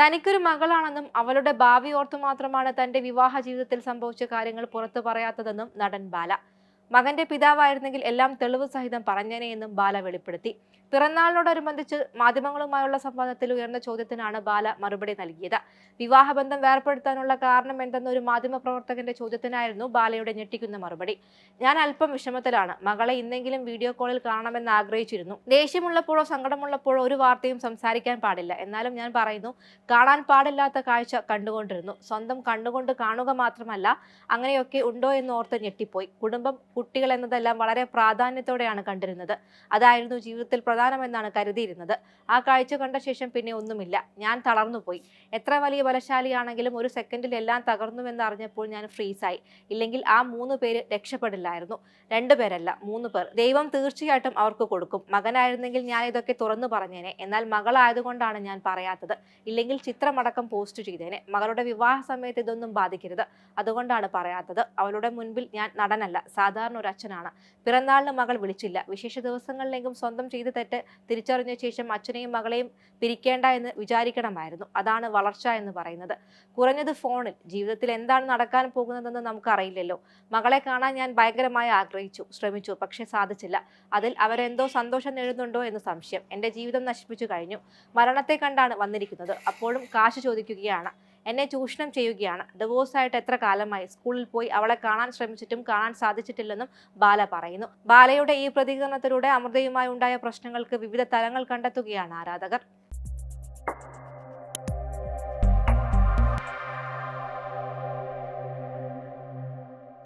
തനിക്കൊരു മകളാണെന്നും അവളുടെ ഭാവി ഓർത്തു മാത്രമാണ് തന്റെ വിവാഹ ജീവിതത്തിൽ സംഭവിച്ച കാര്യങ്ങൾ പുറത്തു പറയാത്തതെന്നും നടൻ ബാല മകന്റെ പിതാവായിരുന്നെങ്കിൽ എല്ലാം തെളിവ് സഹിതം പറഞ്ഞേനെ എന്നും ബാല വെളിപ്പെടുത്തി. പിറന്നാളിനോടനുബന്ധിച്ച് മാധ്യമങ്ങളുമായുള്ള സംവാദത്തിൽ ഉയർന്ന ചോദ്യത്തിനാണ് ബാല മറുപടി നൽകിയത്. വിവാഹബന്ധം വേർപ്പെടുത്താനുള്ള കാരണം എന്തെന്ന ഒരു മാധ്യമ പ്രവർത്തകന്റെ ചോദ്യത്തിനായിരുന്നു ബാലയുടെ ഞെട്ടിക്കുന്ന മറുപടി. ഞാൻ അല്പം വിഷമത്തിലാണ്. മകളെ ഇന്നെങ്കിലും വീഡിയോ കോളിൽ കാണണമെന്ന് ആഗ്രഹിച്ചിരുന്നു. ദേഷ്യമുള്ളപ്പോഴോ സങ്കടമുള്ളപ്പോഴോ ഒരു വാർത്തയും സംസാരിക്കാൻ പാടില്ല. എന്നാലും ഞാൻ പറയുന്നു കാണാൻ പാടില്ലാത്ത കാഴ്ച കണ്ടുകൊണ്ടിരുന്നു. സ്വന്തം കണ്ണുകൊണ്ട് കാണുക മാത്രമല്ല അങ്ങനെയൊക്കെ ഉണ്ടോ എന്ന് ഓർത്ത് ഞെട്ടിപ്പോയി. കുടുംബം കുട്ടികൾ എന്നതെല്ലാം വളരെ പ്രാധാന്യത്തോടെയാണ് കണ്ടിരുന്നത്. അതായിരുന്നു ജീവിതത്തിൽ പ്രധാനമെന്നാണ് കരുതിയിരുന്നത്. ആ കാഴ്ച കണ്ട ശേഷം പിന്നെ ഒന്നുമില്ല. ഞാൻ തളർന്നുപോയി. എത്ര വലിയ ബലശാലിയാണെങ്കിലും ഒരു സെക്കൻഡിൽ എല്ലാം തകർന്നുവെന്ന് അറിഞ്ഞപ്പോൾ ഞാൻ ഫ്രീസായി. ഇല്ലെങ്കിൽ ആ മൂന്ന് പേര് രക്ഷപ്പെടില്ലായിരുന്നു. രണ്ടു പേരല്ല മൂന്ന് പേർ. ദൈവം തീർച്ചയായിട്ടും അവർക്ക് കൊടുക്കും. മകനായിരുന്നെങ്കിൽ ഞാൻ ഇതൊക്കെ തുറന്നു പറഞ്ഞേനെ. എന്നാൽ മകളായതുകൊണ്ടാണ് ഞാൻ പറയാത്തത്. ഇല്ലെങ്കിൽ ചിത്രമടക്കം പോസ്റ്റ് ചെയ്തേനെ. മകളുടെ വിവാഹ സമയത്ത് ഇതൊന്നും ബാധിക്കരുത്. അതുകൊണ്ടാണ് പറയാത്തത്. അവളുടെ മുൻപിൽ ഞാൻ നടനല്ല. സാധാരണ ഒരു അച്ഛനാണ് പിറന്നാളിന് മകൾ വിളിച്ചില്ല. വിശേഷ ദിവസങ്ങളിലെങ്കിലും സ്വന്തം ചെയ്ത് തെറ്റ് തിരിച്ചറിഞ്ഞ ശേഷം അച്ഛനെയും മകളെയും പിരിക്കേണ്ട എന്ന് വിചാരിക്കണമായിരുന്നു. അതാണ് വളർച്ച എന്ന് പറയുന്നത്. കുറഞ്ഞത് ഫോണിൽ ജീവിതത്തിൽ എന്താണ് നടക്കാൻ പോകുന്നതെന്ന് നമുക്കറിയില്ലല്ലോ. മകളെ കാണാൻ ഞാൻ ഭയങ്കരമായി ആഗ്രഹിച്ചു ശ്രമിച്ചു പക്ഷേ സാധിച്ചില്ല. അതിൽ അവരെന്തോ സന്തോഷം നേടുന്നുണ്ടോ എന്ന് സംശയം. എന്റെ ജീവിതം നശിപ്പിച്ചു കഴിഞ്ഞു. മരണത്തെ കണ്ടാണ് വന്നിരിക്കുന്നത്. അപ്പോഴും കാശ് ചോദിക്കുകയാണ്. എന്നെ ചൂഷണം ചെയ്യുകയാണ്. ഡിവോഴ്സ് ആയിട്ട് എത്ര കാലമായി? സ്കൂളിൽ പോയി അവളെ കാണാൻ ശ്രമിച്ചിട്ടും കാണാൻ സാധിച്ചിട്ടില്ലെന്നും ബാല പറയുന്നു. ബാലയുടെ ഈ പ്രതികരണത്തിലൂടെ അമൃതയുമായി ഉണ്ടായ പ്രശ്നങ്ങൾക്ക് വിവിധ തലങ്ങൾ കണ്ടെത്തുകയാണ് ആരാധകർ.